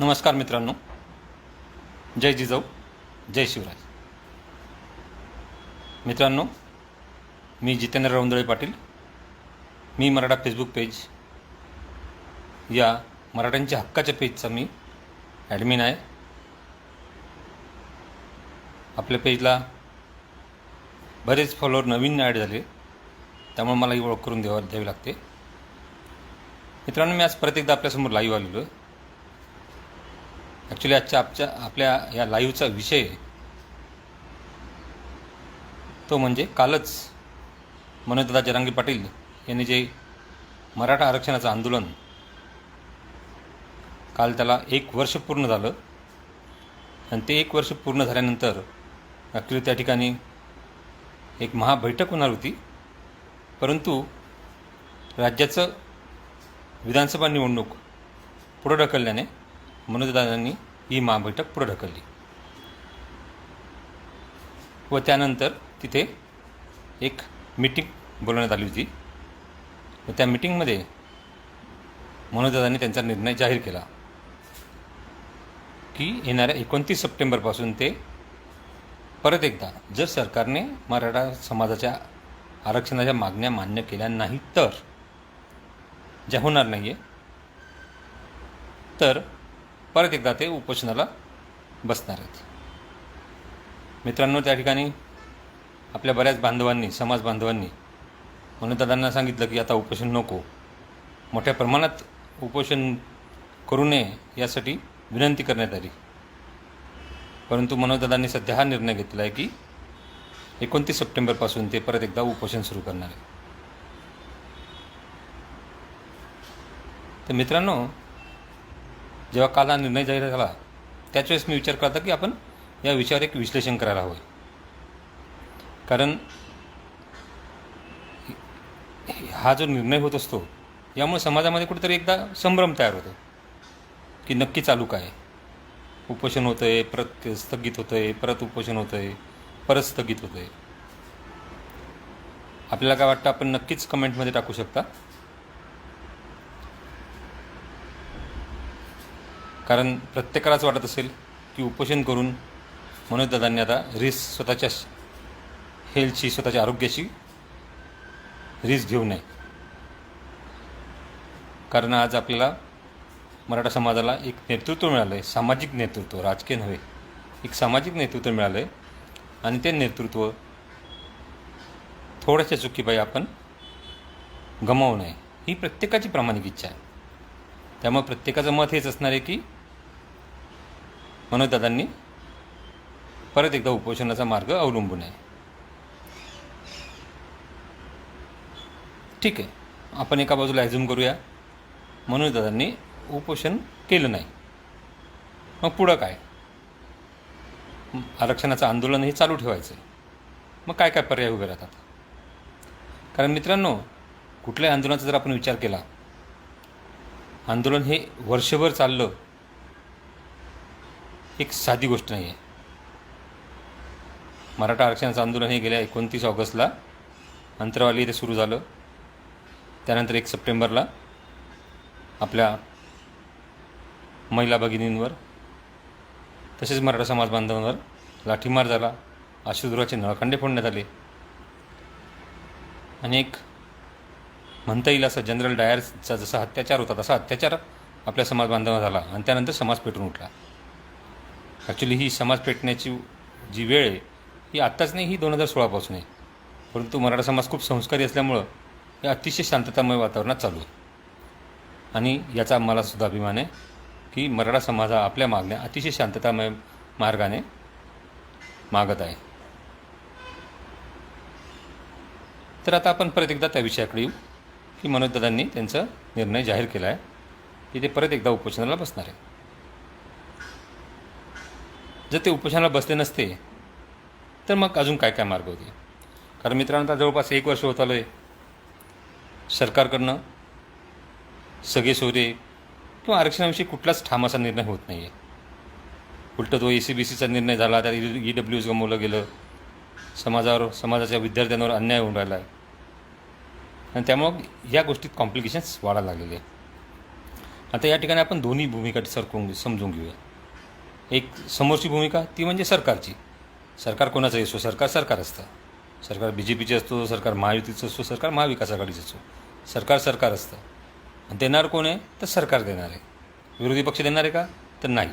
नमस्कार मित्रांनो. जय जिजाऊ जय शिवराय मित्रांनो मी जितेंद्र रौंदळे पाटील. मी मराठा फेसबुक पेज. या मराठ्यांच्या हक्काच्या पेजचा मी ॲडमिन आहे. आपल्या पेजला बरेच फॉलोअर नवीन ॲड झाले. त्यामुळे मला ही ओळख करून द्यावा द्यावी लागते. मित्रांनो मी आज प्रत्येकदा आपल्यासमोर लाईव्ह आलेलो आहे. ॲक्च्युली आजच्या आपच्या आपल्या या लाईव्हचा विषय तो म्हणजे कालच मनोजदादा जरांगी पाटील यांनी जे मराठा आरक्षणाचं आंदोलन काल त्याला एक वर्ष पूर्ण झालं. आणि ते एक वर्ष पूर्ण झाल्यानंतर ॲक्च्युली त्या ठिकाणी एक महाबैठक होणार होती. परंतु राज्याचं विधानसभा निवडणूक पुढं ढकलल्याने मनोजदादांनी ही महाबैठक पुढं ढकलली. व त्यानंतर तिथे एक मीटिंग बोलवण्यात आली होती. व त्या मिटिंगमध्ये मनोजदादांनी त्यांचा निर्णय जाहीर केला. की येणाऱ्या एकोणतीस सप्टेंबरपासून ते परत एकदा जर सरकारने मराठा समाजाच्या आरक्षणाच्या मागण्या मान्य केल्या नाही तर ज्या होणार नाही आहे तर परत एकदा ते उपोषणाला बसणार आहेत. मित्रांनो त्या ठिकाणी आपल्या बऱ्याच बांधवांनी समाज बांधवांनी मनोदादांना सांगितलं की आता उपोषण नको. मोठ्या प्रमाणात उपोषण करू नये यासाठी विनंती करण्यात आली. परंतु मनोजदादांनी सध्या हा निर्णय घेतला आहे की एकोणतीस सप्टेंबरपासून ते परत एकदा उपोषण सुरू करणार आहे. तर मित्रांनो जेव्हा काल हा निर्णय जाहीर झाला त्याच वेळेस मी विचार करता की आपण या विषयावर एक विश्लेषण करायला हवं. कारण हा जो निर्णय होत असतो यामुळे समाजामध्ये कुठेतरी एकदा संभ्रम तयार होतो की नक्की चालू काय उपोषण होतं आहे परत स्थगित होतं आहे परत उपोषण होतं आहे परत स्थगित होतं आहे आपल्याला काय वाटतं आपण नक्कीच कमेंटमध्ये टाकू शकता? कारण प्रत्येकालाच वाटत असेल की उपोषण करून मनोजदादांनी आता रिस्क स्वतःच्या हेल्थची स्वतःच्या आरोग्याची रिस्क घेऊ नये. कारण आज आपल्याला मराठा समाजाला एक नेतृत्व मिळालं आहे सामाजिक नेतृत्व राजकीय नव्हे एक सामाजिक नेतृत्व मिळालं आहे आणि ते नेतृत्व थोड्याशा चुकीपायी आपण गमावू नये. ही प्रत्येकाची प्रामाणिक इच्छा आहे. त्यामुळे प्रत्येकाचं मत हेच असणार आहे की मनोजदादांनी परत एकदा उपोषणाचा मार्ग अवलंबून आहे. ठीक आहे. आपण एका बाजूला ॲझ्युम करूया. मनोजदादांनी उपोषण केलं नाही. मग पुढं काय? आरक्षणाचं आंदोलन हे चालू ठेवायचं आहे मग काय काय पर्याय उभे राहतात? कारण मित्रांनो कुठल्याही आंदोलनाचा जर आपण विचार केला आंदोलन हे वर्षभर चाललं एक साधी गोष्ट नाही आहे. मराठा आरक्षणाचं आंदोलन हे गेल्या एकोणतीस ऑगस्टला अंतरवाली इथे सुरू झालं. त्यानंतर एक सप्टेंबरला आपल्या महिला भगिनींवर तसेच मराठा समाज बांधवांवर लाठीमार झाला. आशुधुराचे नळखंडे फोडण्यात आले. आणि एक म्हणता येईल असं जनरल डायरचा जसा अत्याचार होता तसा अत्याचार आपल्या समाज बांधवांवर झाला आणि त्यानंतर समाज पेटून उठला. ॲक्च्युली ही समाज पेटण्याची जी वेळ आहे ही आत्ताच नाही ही दोन हजार सोळापासून आहे. परंतु मराठा समाज खूप संस्कारी असल्यामुळं हे अतिशय शांततामय वातावरणात चालू आहे. आणि याचा मला सुद्धा अभिमान आहे की मराठा समाज हा आपल्या मागण्या अतिशय शांततामय मार्गाने मागत आहे. तर आता आपण परत एकदा त्या विषयाकडे येऊ की मनोजदादांनी त्यांचा निर्णय जाहीर केला आहे की ते परत एकदा उपोषणाला बसणार आहे जर ते उपोषणाला बसले नसते तर मग अजून काय काय मार्ग होते? कारण मित्रांनो आता जवळपास एक वर्ष होत आलं आहे सरकारकडनं सगळे सोयरे किंवा आरक्षणाविषयी कुठलाच ठाम असा निर्णय होत नाही आहे उलटं तो ए सी बी सीचा निर्णय झाला त्यात ई डब्ल्यू एस गमवलं गेलं. समाजावर समाजाच्या विद्यार्थ्यांवर अन्याय होऊन राहिला आहे आणि त्यामुळं या गोष्टीत कॉम्प्लिकेशन्स वाढायला लागलेले आहे आता या ठिकाणी आपण दोन्ही भूमिका सरकवून समजून घेऊया. एक समोरची भूमिका ती म्हणजे सरकारची. सरकार कोणाचंही असो सरकार सरकार असतं. सरकार बी जे पीचे असतो सरकार महायुतीचं असतो सरकार महाविकास आघाडीचं असतो. सरकार सरकार असतं. आणि देणार कोण आहे? तर सरकार देणार आहे. विरोधी पक्ष देणार आहे का? तर नाही.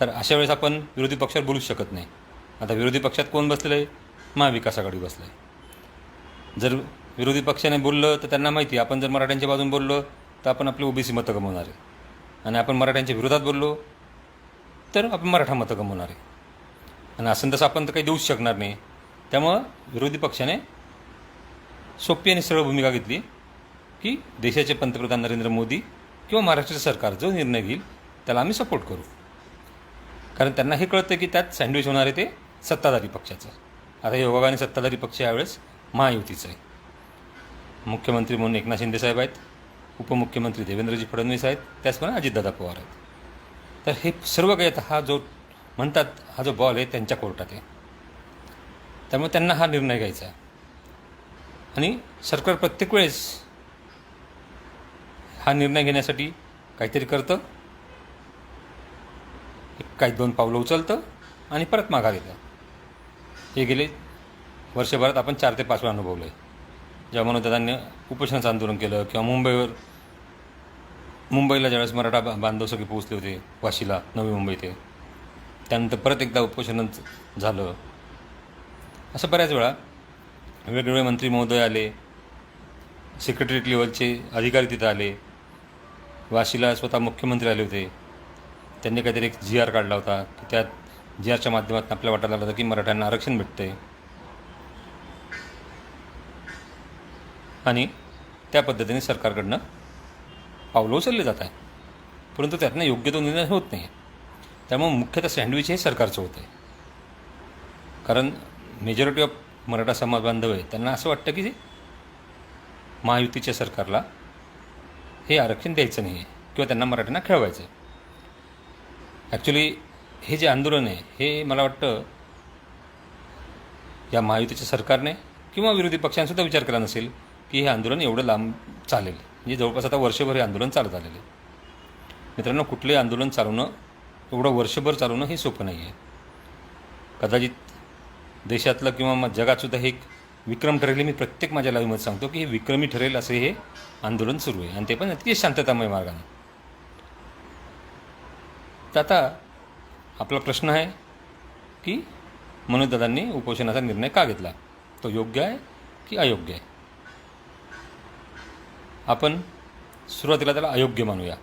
तर अशा वेळेस आपण विरोधी पक्षावर बोलूच शकत नाही. आता विरोधी पक्षात कोण बसलेलं आहे महाविकास आघाडी बसलं आहे जर विरोधी पक्षाने बोललं तर त्यांना माहिती आहे. आपण जर मराठ्यांच्या बाजून बोललो तर आपण आपली ओबीसी मतं गमवणार आहे. आणि आपण मराठ्यांच्या विरोधात बोललो तर आपण मराठा मतं गमवणार आहे. आणि असं तसं आपण तर काही देऊच शकणार नाही. त्यामुळं विरोधी पक्षाने सोपी आणि सरळ भूमिका घेतली की देशाचे पंतप्रधान नरेंद्र मोदी किंवा महाराष्ट्र सरकार जो निर्णय घेईल त्याला आम्ही सपोर्ट करू. कारण त्यांना हे कळतं की त्यात सँडविच होणार आहे ते सत्ताधारी पक्षाचं. आता योगाने सत्ताधारी पक्ष यावेळेस महायुतीचं आहे. मुख्यमंत्री म्हणून एकनाथ शिंदे साहेब आहेत. उपमुख्यमंत्री देवेंद्रजी फडणवीस आहेत. त्याचप्रमाणे अजितदादा पवार आहेत. तर हे सर्व काही आता हा जो म्हणतात हा जो बॉल आहे त्यांच्या कोर्टात आहे. त्यामुळे त्यांना हा निर्णय घ्यायचा आहे. आणि सरकार प्रत्येक वेळेस हा निर्णय घेण्यासाठी काहीतरी करतं. एक काही दोन पावलं उचलतं आणि परत माघार येतं. हे गेले वर्षभरात आपण चार ते पाच वेळा अनुभवलं आहे जेव्हा मनोदादांनी उपोषणाचं आंदोलन केलं किंवा मुंबईवर मुंबईला ज्यावेळेस मराठा बांधव सगळे पोहोचले होते वाशीला नवी मुंबई ते त्यानंतर परत एकदा उपोषण झालं. असं बऱ्याच वेळा वेगवेगळे मंत्री महोदय आले सेक्रेटरीट लेवलचे अधिकारी तिथं आले वाशीला स्वतः मुख्यमंत्री आले होते. त्यांनी काहीतरी एक जी आर काढला होता की त्यात जी आरच्या माध्यमातून आपल्या वाटायला लागलं होतं की मराठ्यांना आरक्षण भेटते आणि त्या पद्धतीने सरकारकडनं पावलं उचलली जात आहे परंतु त्यातनं योग्य तो निर्णय होत नाही. त्यामुळे मुख्यतः सँडविच हे सरकारचं होतं आहे कारण मेजॉरिटी ऑफ मराठा समाज बांधव आहे त्यांना असं वाटतं की महायुतीच्या सरकारला हे आरक्षण द्यायचं नाही आहे किंवा त्यांना मराठ्यांना खेळवायचं आहे ॲक्च्युली हे जे आंदोलन आहे हे मला वाटतं या महायुतीच्या सरकारने किंवा विरोधी पक्षांसुद्धा विचार केला नसेल की हे आंदोलन एवढं लांब चालेल. म्हणजे जवळपास आता वर्षभर हे आंदोलन चालत आलेलं आहे. मित्रांनो कुठलंही आंदोलन चालवणं एवढं वर्षभर चालवणं हे सोपं नाही आहे कदाचित देशातलं किंवा मग जगातसुद्धा हे एक विक्रम ठरेल मी प्रत्येक माझ्या लाईव्हमध्ये सांगतो की हे विक्रमी ठरेल असे हे आंदोलन सुरू आहे. आणि ते पण अतिशय शांततामय मार्गाने. तर आता आपला प्रश्न आहे की मनोजदादांनी उपोषणाचा निर्णय का घेतला? तो योग्य आहे की अयोग्य आहे? आपण सुरुवातीला त्याला अयोग्य मानूया.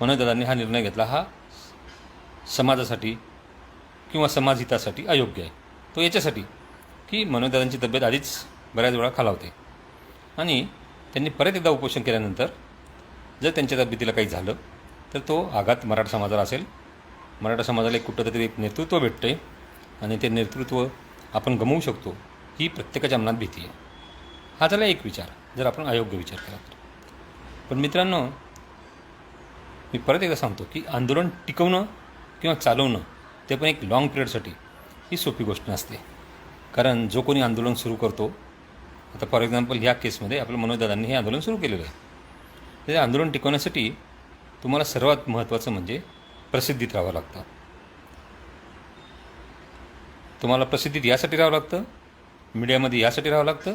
मनोजदादांनी हा निर्णय घेतला हा समाजासाठी किंवा समाजहितासाठी अयोग्य आहे. तो याच्यासाठी की मनोदादांची तब्येत आधीच बऱ्याच वेळा खालावते. आणि त्यांनी परत एकदा उपोषण केल्यानंतर जर त्यांच्या तब्येतीला काही झालं तर तो आघात मराठा समाजाला असेल. मराठा समाजाला एक कुठं एक नेतृत्व भेटते आणि ते नेतृत्व आपण गमवू शकतो ही प्रत्येकाच्या मनात भीती आहे. हा झाला एक विचार. जर आपण अयोग्य विचार केला तर. पण मित्रांनो मी परत एकदा सांगतो की आंदोलन टिकवणं किंवा चालवणं ते पण एक लाँग पिरियडसाठी ही सोपी गोष्ट नसते. कारण जो कोणी आंदोलन सुरू करतो आता फॉर एक्झाम्पल ह्या केसमध्ये आपल्या मनोजदादांनी हे आंदोलन सुरू केलेलं आहे. ते आंदोलन टिकवण्यासाठी तुम्हाला सर्वात महत्त्वाचं म्हणजे प्रसिद्धीत राहावं लागतं. तुम्हाला प्रसिद्धीत यासाठी राहावं लागतं मीडियामध्ये यासाठी राहावं लागतं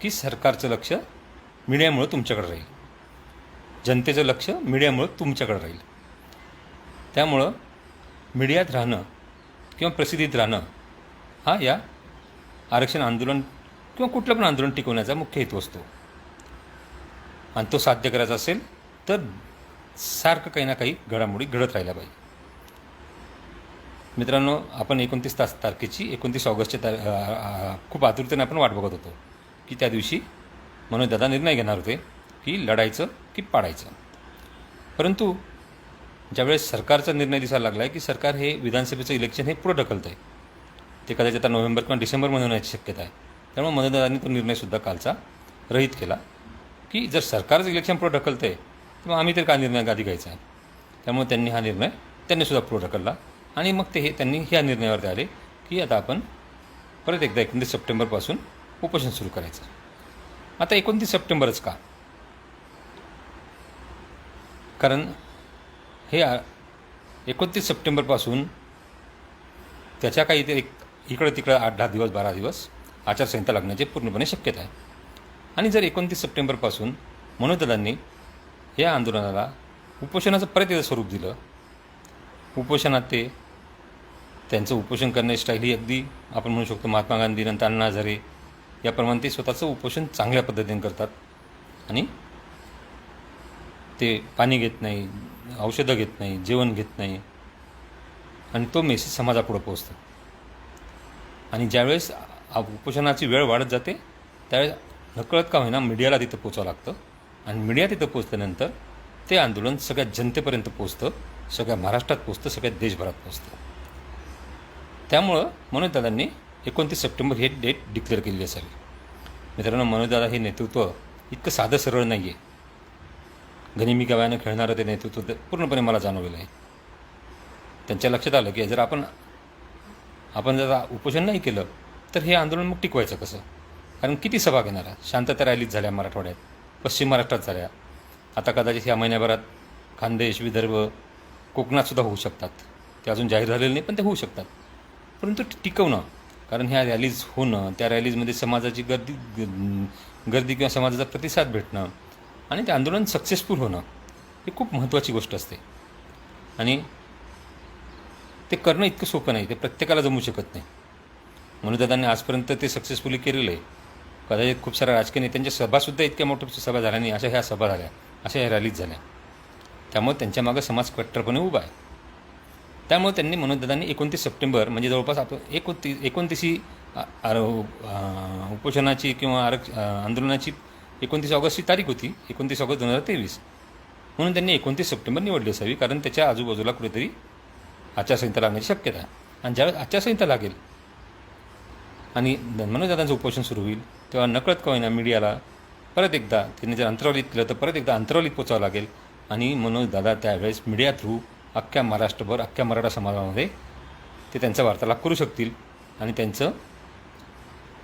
की सरकारचं लक्ष मीडियामुळं तुमच्याकडे राहील. जनतेचं लक्ष मीडियामुळं तुमच्याकडे राहील. त्यामुळं मीडियात राहणं किंवा प्रसिद्धीत राहणं हा या आरक्षण आंदोलन किंवा कुठलं पण आंदोलन टिकवण्याचा मुख्य हेतू असतो. आणि तो साध्य करायचा असेल तर सारखं काही ना काही घडामोडी घडत राहिल्या पाहिजे. मित्रांनो आपण एकोणतीस तास तारखेची एकोणतीस ऑगस्टच्या तार खूप आतुरतेने आपण वाट बघत होतो. की त्या दिवशी मनोजदादा निर्णय घेणार होते की लढायचं की पाडायचं. परंतु ज्यावेळेस सरकारचा निर्णय दिसायला लागला आहे की सरकार हे विधानसभेचं इलेक्शन हे पुढं ढकलतं आहे ते कदाचित आता नोव्हेंबर किंवा डिसेंबरमध्ये होण्याची शक्यता आहे. त्यामुळे मनोजदादांनी तो निर्णयसुद्धा कालचा रहित केला की जर सरकारचं इलेक्शन पुढं ढकलतं आहे तर मग आम्ही तर का निर्णय आधी घ्यायचा? आहे त्यामुळे त्यांनी हा निर्णय त्यांनीसुद्धा पुढं ढकलला आणि मग ते हे त्यांनी ह्या निर्णयावरती आले की आता आपण परत एकदा एकोणतीस सप्टेंबरपासून उपोषण सुरू करायचं. आता एकोणतीस सप्टेंबरच का? कारण हे एकोणतीस सप्टेंबरपासून त्याच्या काही ते एक इकडं तिकडं आठ दहा दिवस बारा दिवस आचारसंहिता लागण्याची पूर्णपणे शक्यता आहे. आणि जर एकोणतीस सप्टेंबरपासून मनोदलांनी या आंदोलनाला उपोषणाचं परत एकदा स्वरूप दिलं उपोषणात ते त्यांचं उपोषण करण्याची स्टाईल ही अगदी आपण म्हणू शकतो महात्मा गांधी नंतर अण्णा हजारे याप्रमाणे ते स्वतःचं उपोषण चांगल्या पद्धतीने करतात. आणि ते पाणी घेत नाही औषधं घेत नाही जेवण घेत नाही. आणि तो मेसेज समाजापुढं पोहोचतो. आणि ज्यावेळेस उपोषणाची वेळ वाढत जाते त्यावेळेस नकळत का होईना मीडियाला तिथं पोचावं लागतं. आणि मीडिया तिथं पोचल्यानंतर ते आंदोलन सगळ्या जनतेपर्यंत पोचतं सगळ्या महाराष्ट्रात पोचतं सगळ्या देशभरात पोचतं त्यामुळं मनोजदादांनी एकोणतीस सप्टेंबर हे डेट डिक्लेअर केलेली असावी. मित्रांनो मनोजदादा हे नेतृत्व इतकं साधं सरळ नाही आहे गनिमी गव्यानं खेळणारं ते नेतृत्व पूर्णपणे मला जाणवलेलं आहे. त्यांच्या लक्षात आलं की जर आपण आपण जर उपोषण नाही केलं तर हे आंदोलन मग टिकवायचं कसं? कारण किती सभा घेणार आहे? शांतता रॅलीज झाल्या मराठवाड्यात पश्चिम महाराष्ट्रात झाल्या. आता कदाचित ह्या महिन्याभरात खानदेश विदर्भ कोकणातसुद्धा होऊ शकतात. ते अजून जाहीर झालेले नाही पण ते होऊ शकतात. परंतु टिकवणं कारण ह्या रॅलीज होणं त्या रॅलीजमध्ये समाजाची गर्दी ग- गर्दी किंवा समाजाचा प्रतिसाद भेटणं आणि ते आंदोलन सक्सेसफुल होणं ही खूप महत्त्वाची गोष्ट असते. आणि ते करणं इतकं सोपं नाही ते प्रत्येकाला जमू शकत नाही. म्हणून दादांनी आजपर्यंत ते सक्सेसफुली केलेलं आहे. कदाचित खूप साऱ्या राजकीय नेत्यांच्या सभासुद्धा इतक्या मोठ्या सभा झाल्या नाही अशा ह्या सभा झाल्या अशा ह्या रॅलीज झाल्या. त्यामुळे त्यांच्या मागं समाज कट्टरपणे उभा आहे. त्यामुळे त्यांनी मनोजदादांनी एकोणतीस सप्टेंबर म्हणजे जवळपास आप एकोणतीस एकोणतीसी आर- उपोषणाची किंवा आरक्ष आंदोलनाची एकोणतीस ऑगस्टची तारीख होती एकोणतीस ऑगस्ट दोन हजार तेवीस. म्हणून त्यांनी एकोणतीस सप्टेंबर निवडली असावी कारण त्याच्या आजूबाजूला कुठेतरी आचारसंहिता लागण्याची शक्यता आहे. आणि ज्यावेळेस आचारसंहिता लागेल आणि मनोजदादांचं उपोषण सुरू होईल तेव्हा नकळत का होईना मीडियाला परत एकदा त्यांनी जर अंतरावलीत केलं तर परत एकदा अंतरावलीत पोचावं लागेल. आणि मनोजदादा त्यावेळेस मीडिया थ्रू अख्ख्या महाराष्ट्रभर अख्ख्या मराठा समाजामध्ये ते त्यांचा वार्तालाप करू शकतील आणि त्यांचं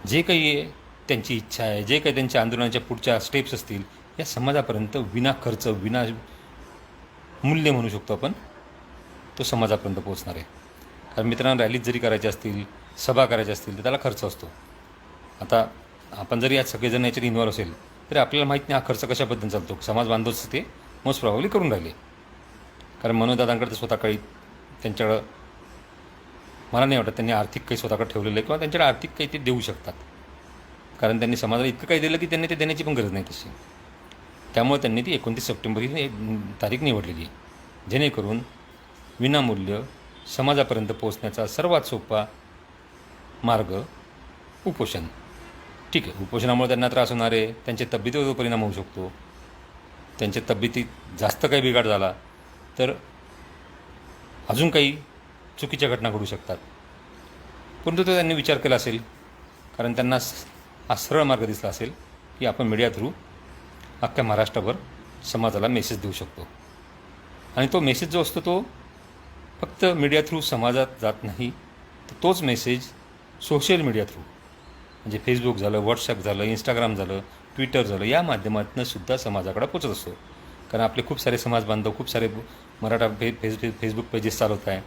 जे काही त्यांची इच्छा आहे जे काही त्यांच्या आंदोलनाच्या पुढच्या स्टेप्स असतील या समाजापर्यंत विना खर्च विना मूल्य म्हणू शकतो आपण तो समाजापर्यंत पोहोचणार आहे. कारण मित्रांनो रॅलीज जरी करायच्या असतील सभा करायच्या असतील तर त्याला खर्च असतो. आता आपण जरी आज सगळेजण याच्यात इन्व्हॉल्व असेल तरी आपल्याला माहीत नाही हा खर्च कशाबद्दल चालतो. समाज बांधवच ते मोस्ट प्रॉब्ली करून राहिले. कारण मनोदादांकडे तर स्वतः काही त्यांच्याकडं मला नाही वाटत त्यांनी आर्थिक काही स्वतःकडे ठेवलेलं आहे किंवा त्यांच्याकडे आर्थिक काही ते देऊ शकतात. कारण त्यांनी समाजाला इतकं काही दिलं की त्यांनी ते देण्याची पण गरज नाही तशी. त्यामुळे त्यांनी ती एकोणतीस सप्टेंबर ही तारीख निवडलेली आहे. जेणेकरून विनामूल्य समाजापर्यंत पोहोचण्याचा सर्वात सोपा मार्ग उपोषण. ठीक आहे उपोषणामुळे त्यांना त्रास होणार आहे त्यांच्या तब्येतीवर परिणाम होऊ शकतो त्यांच्या तब्येतीत जास्त काही बिघाड झाला तर अजून काही चुकीच्या घटना घडू शकतात. परंतु तो त्यांनी विचार केला असेल कारण त्यांना स- हा सरळ मार्ग दिसला असेल की आपण मीडिया थ्रू अख्ख्या महाराष्ट्रभर समाजाला मेसेज देऊ शकतो. आणि तो मेसेज जो असतो तो फक्त मीडिया थ्रू समाजात जात नाही तर तोच मेसेज सोशल मीडिया थ्रू म्हणजे फेसबुक झालं व्हॉट्सॲप झालं इंस्टाग्राम झालं ट्विटर झालं या माध्यमातून सुद्धा समाजाकडे पोचत असतो. कारण आपले खूप सारे समाज बांधव खूप सारे मराठा फे फेस फेसबुक पेजेस चालवत आहे.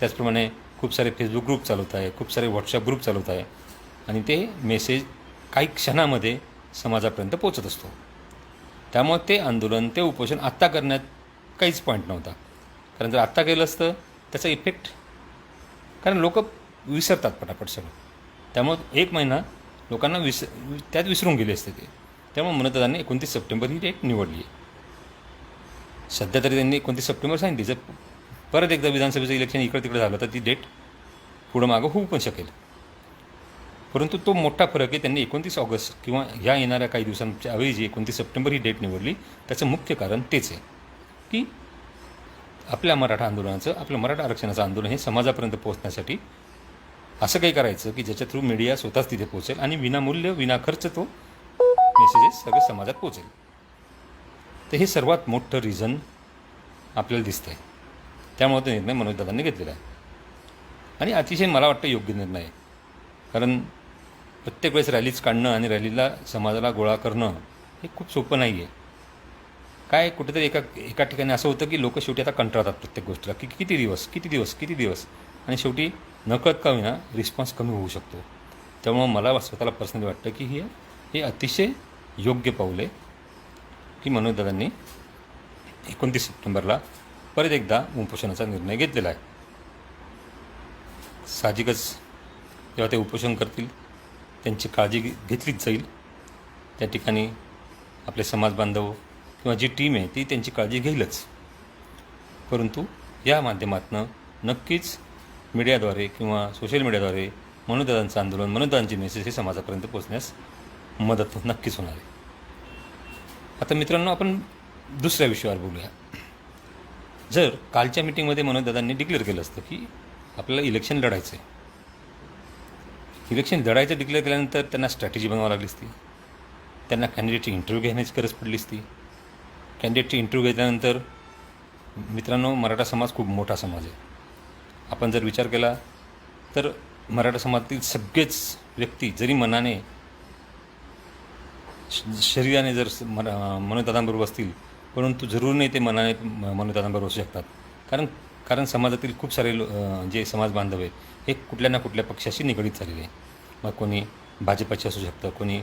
त्याचप्रमाणे खूप सारे फेसबुक ग्रुप चालवत आहे खूप सारे व्हॉट्सअप ग्रुप चालवत आहे. आणि ते मेसेज काही क्षणामध्ये समाजापर्यंत पोचत असतो. त्यामुळे ते आंदोलन ते उपोषण आत्ता करण्यात काहीच पॉईंट नव्हता. कारण जर आत्ता केलं असतं त्याचा इफेक्ट कारण लोक विसरतात पटापट सगळं. त्यामुळे एक महिना लोकांना विस त्यात विसरून गेले असते ते. त्यामुळे मनोदादांनी एकोणतीस सप्टेंबर ही डेट निवडली आहे. सध्या तरी त्यांनी एकोणतीस सप्टेंबर सांगितली जर परत एकदा विधानसभेचं इलेक्शन इकडं तिकडे झालं तर ती डेट पुढं मागं होऊ पण शकेल. परंतु तो मोठा फरक आहे त्यांनी एकोणतीस ऑगस्ट किंवा ह्या येणाऱ्या काही दिवसांच्या ऐवजी एकोणतीस सप्टेंबर ही डेट निवडली त्याचं मुख्य कारण तेच आहे की आपल्या मराठा आंदोलनाचं आपलं मराठा आरक्षणाचं आंदोलन हे समाजापर्यंत पोहोचण्यासाठी असं काही करायचं की ज्याच्या थ्रू मीडिया स्वतःच तिथे पोहोचेल आणि विनामूल्य विनाखर्च तो मेसेजेस सगळे समाजात पोहोचेल. तर हे सर्वात मोठं रिझन आपल्याला दिसतं आहे त्यामुळे तो निर्णय मनोजदादांनी घेतलेला आहे. आणि अतिशय मला वाटतं योग्य निर्णय आहे. कारण प्रत्येक वेळेस रॅलीच काढणं आणि रॅलीला समाजाला गोळा करणं हे खूप सोपं नाही आहे काय कुठेतरी एका एका ठिकाणी असं होतं की लोक शेवटी आता कंटाळतात प्रत्येक गोष्टीला. की किती दिवस किती दिवस किती दिवस? आणि शेवटी नकळत का होईना रिस्पॉन्स कमी होऊ शकतो. त्यामुळं मला स्वतःला पर्सनली वाटतं की हे हे अतिशय योग्य पाऊल आहे. की मनोजदादांनी एकोणतीस सप्टेंबरला परत एकदा उपोषणाचा निर्णय घेतलेला आहे. साहजिकच जेव्हा ते उपोषण करतील त्यांची काळजी घे- घेतलीच जाईल. त्या ठिकाणी आपले समाज बांधव किंवा जी टीम आहे ती त्यांची काळजी घेईलच. परंतु या माध्यमातून नक्कीच मीडियाद्वारे किंवा सोशल मीडियाद्वारे मनोदादांचं आंदोलन मनोदादांची मेसेज हे समाजापर्यंत पोहोचण्यास मदत नक्कीच होणार आहे. आता मित्रांनो आपण दुसऱ्या विषयावर बोलूया. जर कालच्या मिटिंगमध्ये मनोजदादांनी डिक्लेअर केलं असतं की आपल्याला इलेक्शन लढायचं आहे इलेक्शन लढायचं डिक्लेअर केल्यानंतर त्यांना स्ट्रॅटेजी बनवावी लागली असती. त्यांना कॅन्डिडेटची इंटरव्ह्यू घेण्याची गरज पडली असती. कॅन्डिडेटची इंटरव्ह्यू घेतल्यानंतर मित्रांनो मराठा समाज खूप मोठा समाज आहे. आपण जर विचार केला तर मराठा समाजातील सगळेच व्यक्ती जरी मनाने शरीराने जर मना मन मनोदादांबरोबर असतील परंतु जरूर नाही ते मनाने म- मनोदादांबरोबर असू शकतात. कारण कारण समाजातील खूप सारे लो जे समाज बांधव आहेत हे कुठल्या ना कुठल्या पक्षाशी निगडीत झालेले आहे मग कोणी भाजपाचे असू शकतं कोणी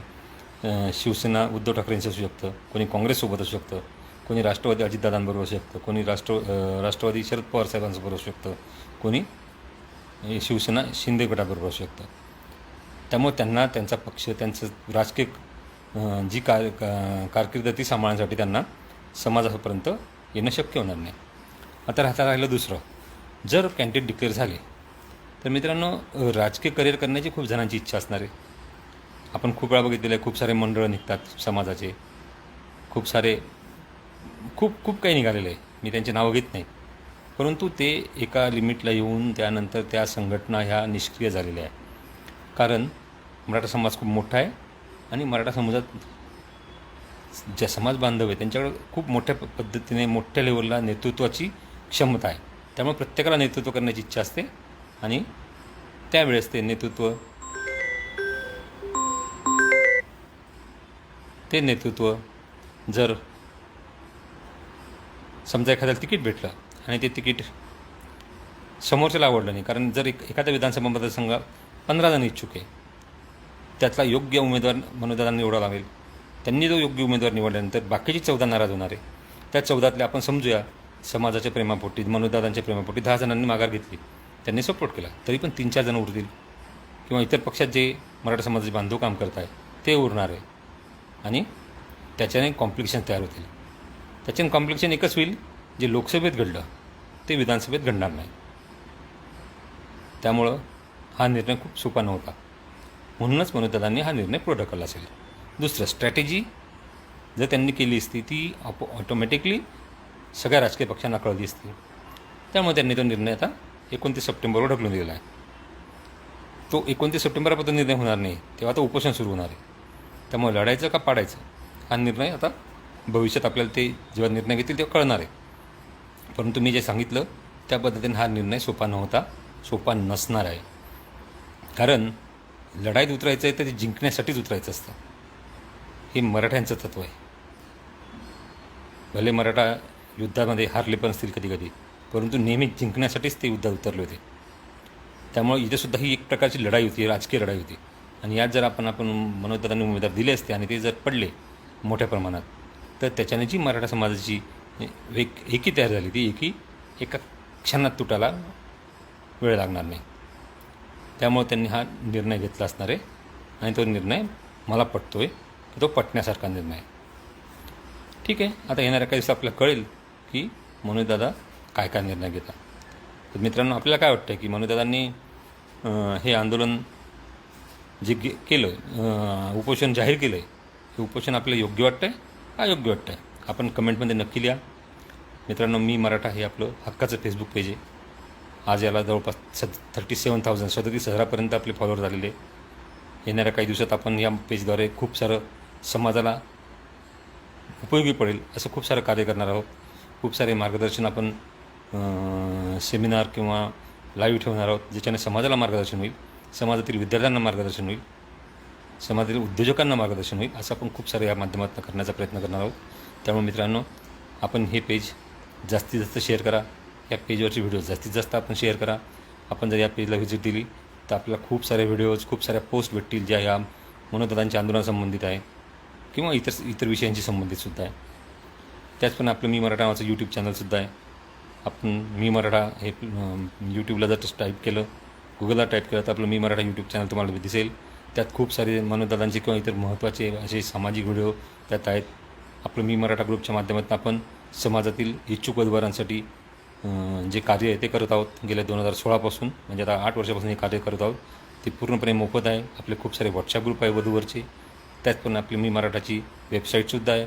शिवसेना उद्धव ठाकरेंचं असू शकतं कोणी काँग्रेससोबत असू शकतं कोणी राष्ट्रवादी अजितदादांबरोबर असू शकतं कोणी राष्ट्र राष्ट्रवादी शरद पवार साहेबांसोबत असू शकतं कोणी शिवसेना शिंदे गटाबरोबर असू शकतं. त्यामुळे त्यांना त्यांचा पक्ष त्यांचं राजकीय जी कार का- कारकीर्द ती सांभाळण्यासाठी त्यांना समाजापर्यंत येणं शक्य होणार नाही. आता राहता राहिलं दुसरं. जर कॅन्डिडेट डिक्लेअर झाले तर मित्रांनो राजकीय करिअर करण्याची खूप जणांची इच्छा असणार आहे. आपण खूप वेळा बघितलेलं आहे खूप सारे मंडळं निघतात समाजाचे. खूप सारे खूप खूप काही निघालेलं आहे. मी त्यांची नावं घेत नाही. परंतु ते एका लिमिटला येऊन त्यानंतर त्या संघटना ह्या निष्क्रिय झालेल्या आहे. कारण मराठा समाज खूप मोठा आहे. आणि मराठा समाजात ज्या समाज बांधव आहे त्यांच्याकडे खूप मोठ्या पद्धतीने मोठ्या लेवलला नेतृत्वाची क्षमता आहे. त्यामुळे प्रत्येकाला नेतृत्व करण्याची इच्छा असते आणि त्यावेळेस ते नेतृत्व ते नेतृत्व जर समजा एखाद्याला तिकीट भेटलं आणि ते तिकीट समोरच्याला आवडलं नाही कारण जर एखाद्या विधानसभा मतदारसंघात पंधरा जण इच्छुक आहे त्यातला योग्य उमेदवार मनोदारांना निवडावा लागेल. त्यांनी जो योग्य उमेदवार निवडल्यानंतर बाकीची चौदा नाराज होणार. आहे त्या चौदातले आपण समजूया समाजाच्या प्रेमापोटी मनोदादांच्या प्रेमापोटी दहा जणांनी माघार घेतली. त्यांनी सपोर्ट केला. तरी पण तीन चार जण उरतील. किंवा इतर पक्षात जे मराठा समाजाचे बांधव काम करत आहे ते उरणार आहे. आणि त्याच्याने कॉम्प्लिकेशन तयार होतील. त्याच्याने कॉम्प्लिकेशन एकच होईल जे लोकसभेत घडलं ते विधानसभेत घडणार नाही. त्यामुळं हा निर्णय खूप सोपा नव्हता. म्हणूनच मनोदादांनी हा निर्णय पुढे ढकलला असेल. दुसरं स्ट्रॅटेजी जर त्यांनी केली असती ती ऑपो ऑटोमॅटिकली सगळ्या राजकीय पक्षांना कळली असती. त्यामुळे त्यांनी तो निर्णय आता एकोणतीस सप्टेंबरवर ढकलून दिलेला आहे. तो एकोणतीस सप्टेंबरपर्यंत निर्णय होणार नाही तेव्हा आता उपोषण सुरू होणार आहे. त्यामुळे लढायचं का पाडायचं हा निर्णय आता भविष्यात आपल्याला ते जेव्हा निर्णय घेतील तेव्हा कळणार आहे. परंतु मी जे सांगितलं त्या पद्धतीने हा निर्णय सोपा नव्हता सोपा नसणार आहे. कारण लढाईत उतरायचं आहे तर ते जिंकण्यासाठीच उतरायचं असतं. हे मराठ्यांचं तत्त्व आहे. भले मराठा युद्धामध्ये हारले पण असतील कधी कधी परंतु नेहमी जिंकण्यासाठीच ते युद्धात उतरले होते. त्यामुळे इथेसुद्धा ही एक प्रकारची लढाई होती राजकीय लढाई होती. आणि यात जर आपण आपण मनोदारांनी उमेदवार दिले असते आणि ते जर पडले मोठ्या प्रमाणात तर त्याच्याने जी मराठा समाजाची एक एकी तयार झाली ती एकी एका क्षणात तुटायला वेळ लागणार नाही. त्यामुळे त्यांनी हा निर्णय घेतला असणार आहे. आणि तो निर्णय मला पटतो आहे की तो पटण्यासारखा निर्णय आहे. ठीक आहे. आता येणाऱ्या काही दिवसात आपल्याला कळेल की मनोजदादा काय काय निर्णय घेतात. तर मित्रांनो आपल्याला काय वाटतं की मनोजदादांनी हे आंदोलन जे गे केलं उपोषण जाहीर केलं आहे हे उपोषण आपल्याला योग्य वाटतं आहे का योग्य वाटतं आहे आपण कमेंटमध्ये नक्की लिहा. मित्रांनो मी मराठा हे आपलं हक्काचं फेसबुक पेज आहे. आज याला जवळपास स थर्टी सेवन थाउजंड सदतीस हजारापर्यंत आपले फॉलोअर झालेले येणाऱ्या काही दिवसात आपण या पेजद्वारे खूप सारं समाजाला उपयोगी पडेल असं खूप सारं कार्य करणार आहोत. खूप सारे मार्गदर्शन आपण सेमिनार किंवा लाईव्ह ठेवणार आहोत ज्याच्याने समाजाला मार्गदर्शन होईल समाजातील विद्यार्थ्यांना मार्गदर्शन होईल समाजातील उद्योजकांना मार्गदर्शन होईल असं आपण खूप सारं या माध्यमातून करण्याचा प्रयत्न करणार आहोत. त्यामुळे मित्रांनो आपण हे पेज जास्तीत जास्त शेअर करा. या पेजवरचे व्हिडिओ जास्तीत जास्त आपण शेअर करा. आपण जर या पेजला व्हिजिट दिली तर आपल्याला खूप सारे व्हिडिओज खूप साऱ्या पोस्ट भेटतील ज्या ह्या मनोदानांच्या आंदोलनासंबंधित आहे किंवा इतर इतर विषयांशी संबंधितसुद्धा आहे. त्याचप्रमाणे आपलं मी मराठा नावाचं यूट्यूब चॅनलसुद्धा आहे. आपण मी मराठा हे यूट्यूबला जर टाईप केलं गुगलला टाईप केलं तर आपलं मी मराठा यूट्यूब चॅनल तुम्हाला दिसेल. त्यात खूप सारे मनोदादांचे किंवा इतर महत्त्वाचे असे सामाजिक व्हिडिओ त्यात आहेत. आपलं मी मराठा ग्रुपच्या माध्यमातून आपण समाजातील इच्छुक उद्वारांसाठी जे कार्य आहे ते करत आहोत. गेल्या दोन हजार सोळापासून म्हणजे आता आठ वर्षापासून हे कार्य करत आहोत. ते पूर्णपणे मोफत आहे. आपले खूप सारे व्हॉट्सॲप ग्रुप आहे वधूवरचे. त्याचप्रमाणे आपली मी मराठाची वेबसाईटसुद्धा आहे.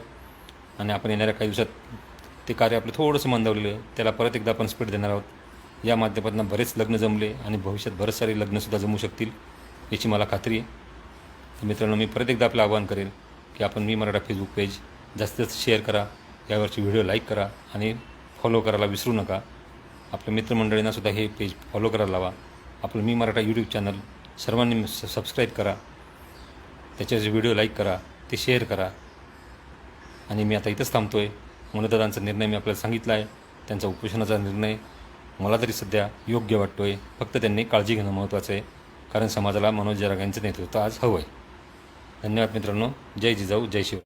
आणि आपण येणाऱ्या काही दिवसात ते कार्य आपलं थोडंसं मंदावलेलं आहे. त्याला परत एकदा आपण स्पीड देणार आहोत. या माध्यमातून बरेच लग्न जमले आणि भविष्यात बरेच सारे लग्नसुद्धा जमू शकतील याची मला खात्री आहे. तर मित्रांनो मी परत एकदा आपलं आवाहन करेन की आपण मी मराठा फेसबुक पेज जास्तीत जास्त शेअर करा. यावरची व्हिडिओ लाईक करा आणि फॉलो करायला विसरू नका. आपल्या मित्रमंडळींना सुद्धा हे पेज फॉलो करायला लावा. आपलं मी मराठा यूट्यूब चॅनल सर्वांनी स सबस्क्राईब करा. त्याच्याचे व्हिडिओ लाईक करा ते शेअर करा. आणि मी आता इथंच थांबतो आहे मनोदादांचा निर्णय मी आपल्याला सांगितला आहे त्यांचा उपोषणाचा निर्णय मला तरी सध्या योग्य वाटतो आहे फक्त त्यांनी काळजी घेणं महत्त्वाचं आहे. कारण समाजाला मनोज जराग यांचं नेतृत्व आज हवं आहे धन्यवाद मित्रांनो. जय जिजाऊ जय शिव